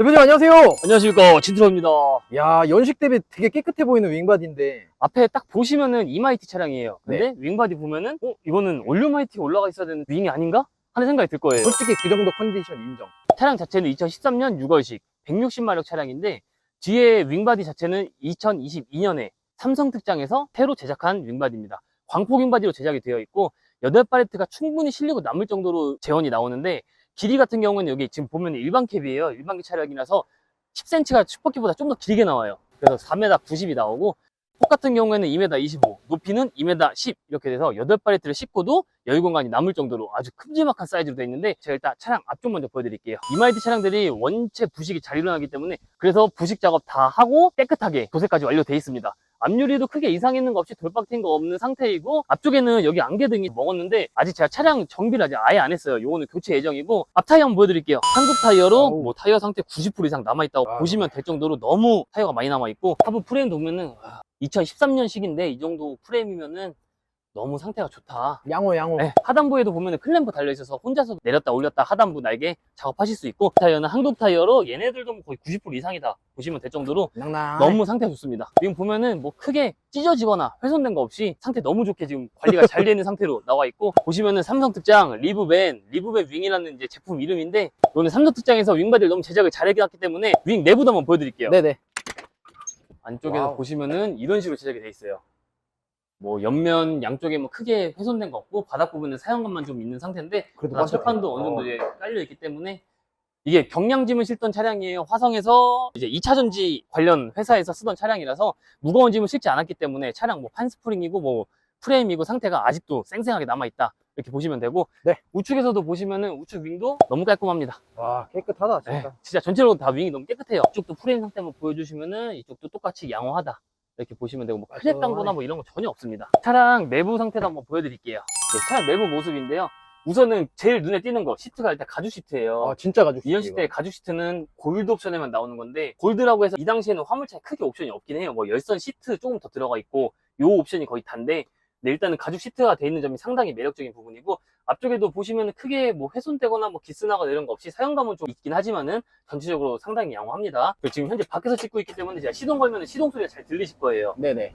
대표님 안녕하세요. 안녕하십니까 진트로입니다 야 연식 대비 되게 깨끗해 보이는 윙바디인데 앞에 딱 보시면은 이마이티 차량이에요 근데 윙바디 보면은 어? 이거는 올류마이티 올라가 있어야 되는 윙이 아닌가? 하는 생각이 들 거예요 솔직히 그 정도 컨디션 인정. 차량 자체는 2013년 6월식 160마력 차량인데 뒤에 윙바디 자체는 2022년에 삼성 특장에서 새로 제작한 윙바디입니다 광폭 윙바디로 제작이 되어 있고 8팔레트가 충분히 실리고 남을 정도로 재원이 나오는데 길이 같은 경우는 여기 지금 보면 일반 캡이에요. 일반 캡 차량이라서 10cm가 슈퍼키보다 좀 더 길게 나와요. 그래서 4m 90이 나오고 폭 같은 경우에는 2m 25 높이는 2m 10 이렇게 돼서 8팔레트를 싣고도 여유 공간이 남을 정도로 아주 큼지막한 사이즈로 되어 있는데 제가 일단 차량 앞쪽 먼저 보여드릴게요. 이마이티 차량들이 원체 부식이 잘 일어나기 때문에 그래서 부식 작업 다 하고 깨끗하게 도색까지 완료되어 있습니다 앞유리도 크게 이상 있는 거 없이 돌박 튄거 없는 상태이고 앞쪽에는 여기 안개등이 먹었는데 아직 제가 차량 정비를 아직 아예 안 했어요 요거는 교체 예정이고 앞 타이어 한번 보여드릴게요 한국 타이어로 아우. 뭐 타이어 상태 90% 이상 남아있다고 아유. 보시면 될 정도로 너무 타이어가 많이 남아있고 하부 프레임 보면은 2013년식인데 이 정도 프레임이면은 너무 상태가 좋다 양호 양호. 네, 하단부에도 보면 클램프 달려있어서 혼자서 내렸다 올렸다 하단부 날개 작업하실 수 있고 타이어는 한국 타이어로 얘네들도 뭐 거의 90% 이상이다 보시면 될 정도로 낭낭. 너무 상태가 좋습니다 지금 보면은 뭐 크게 찢어지거나 훼손된 거 없이 상태 너무 좋게 지금 관리가 잘 되는 상태로 나와 있고 보시면은 삼성 특장 리브밴 리브밴 윙이라는 이제 제품 이름인데 이거는 삼성 특장에서 윙바디를 너무 제작을 잘 해놨기 때문에 윙 내부도 한번 보여드릴게요 네네. 안쪽에서 와우. 보시면은 이런 식으로 제작이 돼 있어요. 뭐 옆면 양쪽에 뭐 크게 훼손된 거 없고 바닥 부분은 사용감만 좀 있는 상태인데 그래도 나철판도 어느 정도 어. 이제 깔려 있기 때문에 이게 경량짐을 실던 차량이에요. 화성에서 이제 2차 전지 관련 회사에서 쓰던 차량이라서 무거운 짐을 실지 않았기 때문에 차량 뭐 판스프링이고 뭐 프레임이고 상태가 아직도 쌩쌩하게 남아 있다. 이렇게 보시면 되고 네. 우측에서도 보시면은 우측 윙도 너무 깔끔합니다. 와 깨끗하다 네, 진짜. 진짜 전체적으로 다 윙이 너무 깨끗해요. 이쪽도 프레임 상태 한번 보여주시면은 이쪽도 똑같이 양호하다. 이렇게 보시면 되고 뭐 깔끔하네. 당도나 뭐 이런 거 전혀 없습니다. 차량 내부 상태도 한번 보여드릴게요. 네, 차량 내부 모습인데요. 우선은 제일 눈에 띄는 거 시트가 일단 가죽 시트예요. 아 진짜 가죽. 이현 시대의 가죽 시트는 골드 옵션에만 나오는 건데 골드라고 해서 이 당시에는 화물 차에 크게 옵션이 없긴 해요. 뭐 열선 시트 조금 더 들어가 있고 요 옵션이 거의 단데 네, 일단은 가죽 시트가 돼 있는 점이 상당히 매력적인 부분이고 앞쪽에도 보시면 크게 뭐 훼손되거나 뭐 기스나거나 이런 거 없이 사용감은 좀 있긴 하지만은 전체적으로 상당히 양호합니다. 그리고 지금 현재 밖에서 찍고 있기 때문에 제가 시동 걸면 시동 소리가 잘 들리실 거예요. 네네.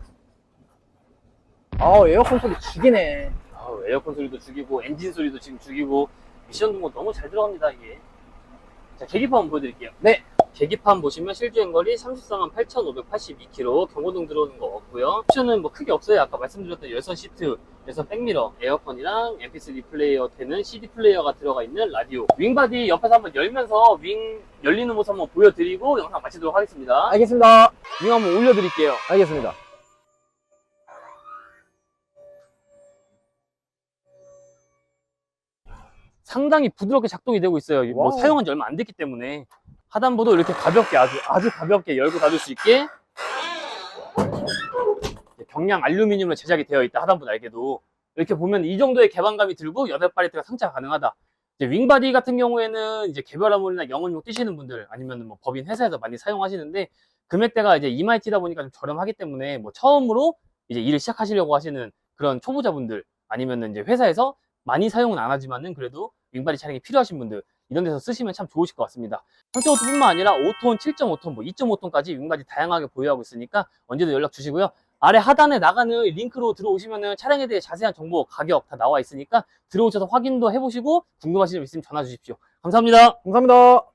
아 에어컨 소리 죽이네. 아우, 에어컨 소리도 죽이고 엔진 소리도 지금 죽이고 미션 등고 너무 잘 들어갑니다 이게 자 계기판 한번 보여드릴게요 네. 계기판 보시면 실주행 거리 34만 8,582km 경고등 들어오는 거 없고요 옵션은 뭐 크게 없어요 아까 말씀드렸던 열선 시트 열선 백미러 에어컨이랑 mp3 플레이어 되는 cd 플레이어가 들어가 있는 라디오 윙바디 옆에서 한번 열면서 윙 열리는 모습 한번 보여드리고 영상 마치도록 하겠습니다 알겠습니다. 윙 한번 올려드릴게요 알겠습니다. 상당히 부드럽게 작동이 되고 있어요. 뭐 와우. 사용한 지 얼마 안 됐기 때문에 하단부도 이렇게 가볍게 아주 아주 가볍게 열고 닫을 수 있게 경량 알루미늄으로 제작이 되어 있다 하단부 날개도 이렇게 보면 이 정도의 개방감이 들고 여덟 팔레트가 상차가 가능하다. 윙바디 같은 경우에는 이제 개별 화물이나 영업용 뛰시는 분들 아니면 뭐 법인 회사에서 많이 사용하시는데 금액대가 이제 이마이티다 보니까 좀 저렴하기 때문에 뭐 처음으로 이제 일을 시작하시려고 하시는 그런 초보자분들 아니면은 이제 회사에서 많이 사용은 안 하지만은 그래도 윙바디 차량이 필요하신 분들 이런 데서 쓰시면 참 좋으실 것 같습니다. 3.5톤뿐만 아니라 5톤, 7.5톤, 뭐 2.5톤까지 윙바디 다양하게 보유하고 있으니까 언제든 연락 주시고요. 아래 하단에 나가는 링크로 들어오시면은 차량에 대해 자세한 정보, 가격 다 나와 있으니까 들어오셔서 확인도 해보시고 궁금하신 점 있으면 전화 주십시오. 감사합니다. 감사합니다.